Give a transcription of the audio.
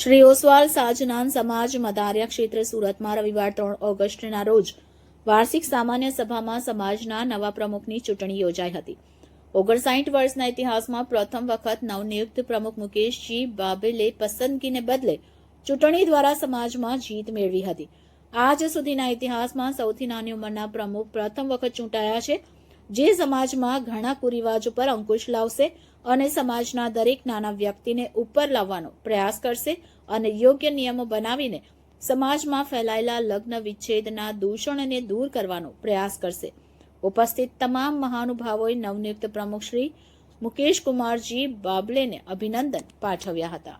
શ્રી ઓસવાલ સાજનાન સમાજ મદારિયા ક્ષેત્ર સુરતમાં રવિવાર ત્રણ ઓગસ્ટના રોજ વાર્ષિક સામાન્ય સભામાં સમાજના નવા પ્રમુખની ચૂંટણી યોજાઈ હતી. ઓગણસાઠ વર્ષના ઇતિહાસમાં પ્રથમ વખત નવનિયુક્ત પ્રમુખ મુકેશજી બાબેલે પસંદગીને બદલે ચૂંટણી દ્વારા સમાજમાં જીત મેળવી હતી. આજ સુધીના ઇતિહાસમાં સૌથી નાની ઉંમરના પ્રમુખ પ્રથમ વખત ચૂંટાયા છે. જે સમાજમાં ઘણા કુરિવાજો પર અંકુશ લાવશે અને સમાજના દરેક નાના વ્યક્તિને ઉપર લાવવાનો પ્રયાસ કરશે અને યોગ્ય નિયમો બનાવીને સમાજમાં ફેલાયેલા લગ્ન વિચ્છેદના દૂષણને દૂર કરવાનો પ્રયાસ કરશે. ઉપસ્થિત તમામ મહાનુભાવોએ નવનિયુક્ત પ્રમુખ શ્રી મુકેશ કુમારજી બાબલેને અભિનંદન પાઠવ્યા હતા.